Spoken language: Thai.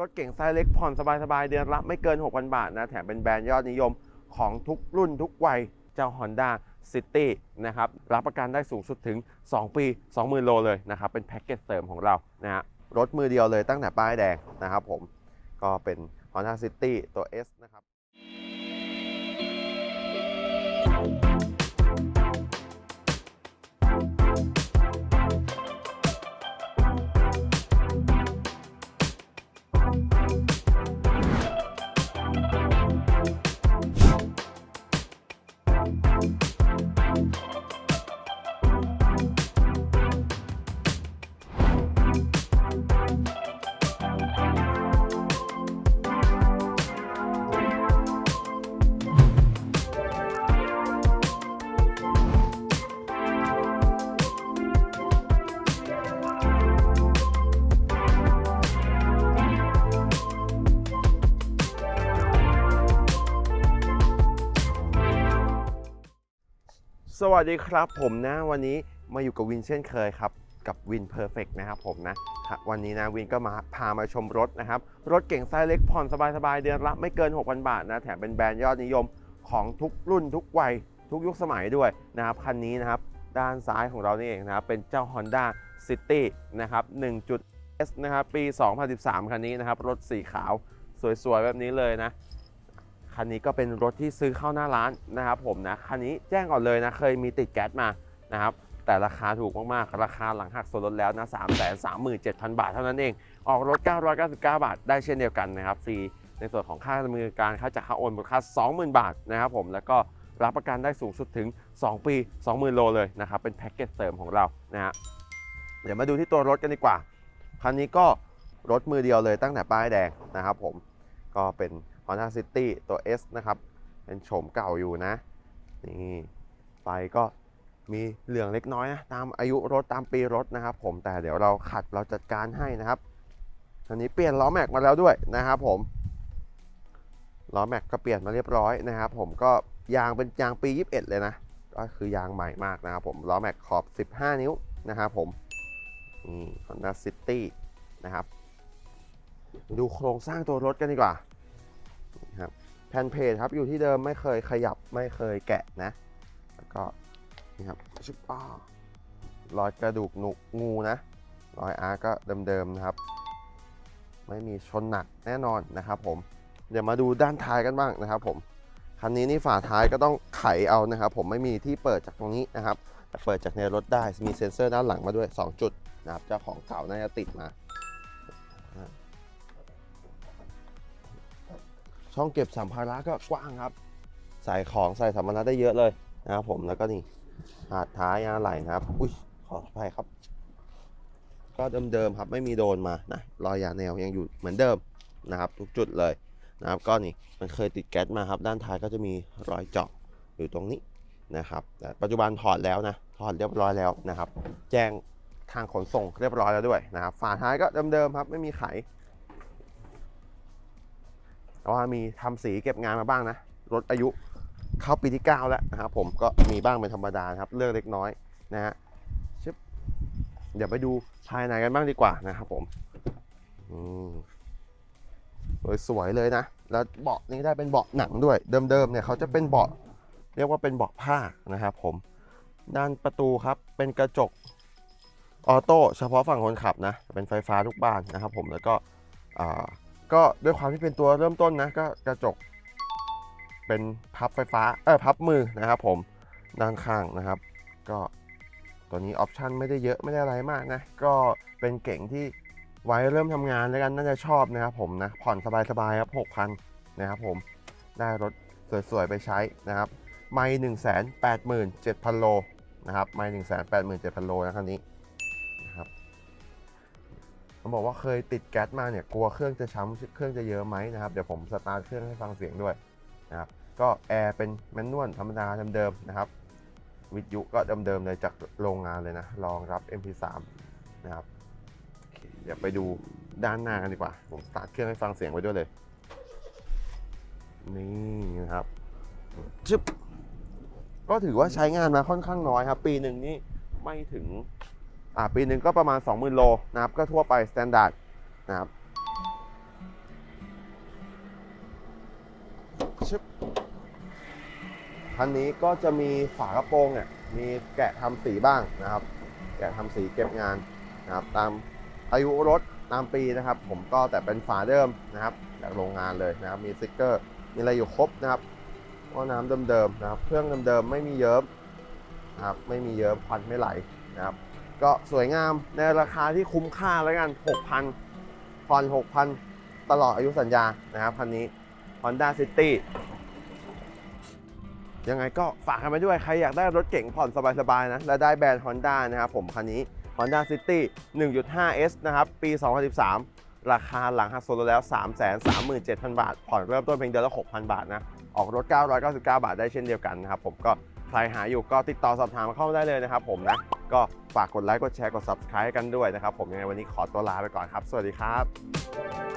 รถเก่งไซส์เล็กผ่อนสบายๆ เดือนละไม่เกิน 6,000 บาทนะ แถมเป็นแบรนด์ยอดนิยมของทุกรุ่นทุกวัย เจ้า Honda City นะครับ รับประกันได้สูงสุดถึง 2 ปี 20,000 โลเลยนะครับ เป็นแพ็กเกจเสริมของเรานะฮะรถมือเดียวเลยตั้งแต่ป้ายแดงนะครับผมก็เป็น Honda City ตัว S นะครับ สวัสดีครับผมนะวันนี้มาอยู่กับวินเช่นเคยครับ กับวินเพอร์เฟกนะครับผมนะ วันนี้นะวินก็มาพามาชมรถนะครับ รถเก่งไซส์เล็กผ่อนสบายๆ เดือนละไม่เกิน 6,000 บาทนะ แถมเป็นแบรนด์ยอดนิยมของทุกรุ่นทุกวัย ทุกยุคสมัยด้วยนะครับคันนี้นะครับ ด้านซ้ายของเรานี่เองนะครับ เป็นเจ้า Honda City นะครับ 1 S นะครับปี 2013 คันนี้นะครับ รถสีขาวสวยๆ แบบนี้เลยนะ คันนี้ก็เป็นรถที่ซื้อเข้าหน้าร้านนะครับผมนะคันนี้แจ้งก่อนเลยนะเคยมีติดแก๊สมานะครับแต่ราคาถูกมากๆ ราคาหลังหักส่วนลดแล้วนะ3 3 7 0 0 0บาทเท่านั้นเอง ออกรถ 999 บาท ได้เช่นเดียวกันนะครับฟรีในส่วนของค่าดำเนินการค่าจากค่าโอนมูลค่า 20,000 บาทนะครับผมแล้วก็รับประกันได้สูงสุดถึง 2 ปี 20,000 โลเลยนะครับเป็นแพ็กเกจเสริมของเรานะฮะเดี๋ยวมาดูที่ตัวรถกันดีกว่าคันนี้ก็รถมือเดียวเลยตั้งแต่ป้ายแดงนะครับผมก็เป็น Honda City ตัว S นะครับ เป็นโฉมเก่าอยู่นะ นี่ไฟก็มีเหลืองเล็กน้อยนะ ตามอายุรถตามปีรถนะครับ ผมแต่เดี๋ยวเราขัดเราจัดการให้นะครับคันนี้เปลี่ยนล้อแม็กมาแล้วด้วยนะครับผมล้อแม็กก็เปลี่ยนมาเรียบร้อยนะครับ ผมก็ยางเป็นยางปี 21 เลยนะ ก็คือยางใหม่มากนะครับผมล้อแม็กขอบ 15 นิ้วนะครับผมนี่ Honda City นะครับ ดูโครงสร้างตัวรถกันดีกว่า แผ่นเพจครับอยู่ที่เดิมไม่เคยขยับไม่เคยแกะนะ แล้วก็นี่ครับชุบอ้อรอยกระดูกหนุกงูนะรอยอาร์ก็เดิมๆนะครับ ไม่มีชนหนักแน่นอนนะครับ ผมเดี๋ยวมาดูด้านท้ายกันบ้างนะครับ ผมคันนี้นี่ฝาท้ายก็ต้องไขเอานะครับ ผมไม่มีที่เปิดจากตรงนี้นะครับแต่เปิดจากในรถได้มีเซ็นเซอร์ด้านหลังมาด้วย 2 จุดนะครับเจ้าของเก่าน่าจะติดมา ช่องเก็บสัมภาระก็กว้างครับ ใส่ของใส่สัมภาระได้เยอะเลยนะครับผมแล้วก็นี่หาดท้ายยาไหลนะครับ อุ้ยขออภัยครับ ก็เดิมๆครับไม่มีโดนมานะรอยยาแนวยังอยู่เหมือนเดิมนะครับ ทุกจุดเลยนะครับก็นี่มันเคยติดแก๊สมาครับ ด้านท้ายก็จะมีรอยเจาะอยู่ตรงนี้นะครับแต่ปัจจุบันถอดแล้วนะถอดเรียบร้อยแล้วนะครับ แจ้งทางขนส่งเรียบร้อยแล้วด้วยนะครับฝาท้ายก็เดิมๆครับ ไม่มีไข แต่ว่ามีทำสีเก็บงานมาบ้างนะ รถอายุเข้าปีที่ 9 แล้วนะครับผมก็มีบ้างเป็นธรรมดาครับ เลือกเล็กน้อยนะฮะชึบเดี๋ยวไปดูภายในกันบ้างดีกว่านะครับผมอืมสวยเลยนะ แล้วเบาะนี้ได้เป็นเบาะหนังด้วย เดิมๆเนี่ยเขาจะเป็นเบาะเรียกว่าเป็นเบาะผ้านะครับผม ด้านประตูครับเป็นกระจกออโต้เฉพาะฝั่งคนขับนะ เป็นไฟฟ้าทุกบ้านนะครับผม แล้วก็อ่า ก็ด้วยความที่เป็นตัวเริ่มต้นนะก็กระจกเป็นพับไฟฟ้าเออพับมือนะครับผมด้านข้างนะครับ ก็ตัวนี้ออปชันไม่ได้เยอะไม่ได้อะไรมากนะ ก็เป็นเก่งที่ไว้เริ่มทำงานแล้วกันน่าจะชอบนะครับผมนะผ่อนสบายๆครับ6,000นะครับผมได้รถสวยๆไปใช้นะครับ ไม่1 8 7 0 0 0โลนะครับไม่1 8 7 0 0 0โลนะคันนี้นะครับ ผมบอกว่าเคยติดแก๊สมาเนี่ยกลัวเครื่องจะช้ำเครื่องจะเยอะไหมนะครับเดี๋ยวผมสตาร์ทเครื่องให้ฟังเสียงด้วยนะครับก็แอร์เป็นแมนนวลธรรมดาเดิมๆนะครับ วิทยุก็เดิมๆเลยจากโรงงานเลยนะรองรับ MP3 นะครับเคเดี๋ยวไปดูด้านหน้ากันดีกว่า ผมสตาร์ทเครื่องให้ฟังเสียงไว้ด้วยเลย นี่นะครับชึบก็ถือว่าใช้งานมาค่อนข้างน้อยครับ ปีหนึ่งนี่ไม่ถึง อ่าปีหนึ่งก็ประมาณ 20,000 โลนะครับก็ทั่วไปสแตนดาร์ดนะครับชิบคันนี้ก็จะมีฝากระโปรงเนี่ยมีแกะทำสีบ้างนะครับ แกะทำสีเก็บงานนะครับตามอายุรถตามปีนะครับ ผมก็แต่เป็นฝาเดิมนะครับจากโรงงานเลยนะครับ มีสติ๊กเกอร์มีอะไรอยู่ครบนะครับก็น้ำเดิมๆนะครับ เครื่องเดิมๆไม่มีเยิ้มนะครับ ไม่มีเยิ้มควันไม่ไหลนะครับ ก็สวยงามในราคาที่คุ้มค่าแล้วกัน 6,000ผ่อน6,000 ตลอดอายุสัญญานะครับคันนี้ Honda City ยังไงก็ฝากกันไปด้วย ใครอยากได้รถเก่งผ่อนสบายๆนะ และได้แบรนด์ Honda นะครับผมคันนี้ Honda City 1.5S นะครับ ปี 2013 ราคาหลังหักส่วนลดแล้ว 337,000 บาท ผ่อนเริ่มต้นเพียงเดือนละ 6,000 บาทนะ ออกรถ 999 บาทได้เช่นเดียวกันนะครับผมก็ใครหาอยู่ก็ติดต่อสอบถามเข้าได้เลยนะครับผมนะ ก็ฝากกดไลค์กดแชร์กด subscribe กันด้วยนะครับ ผมยังไงวันนี้ขอตัวลาไปก่อนครับ สวัสดีครับ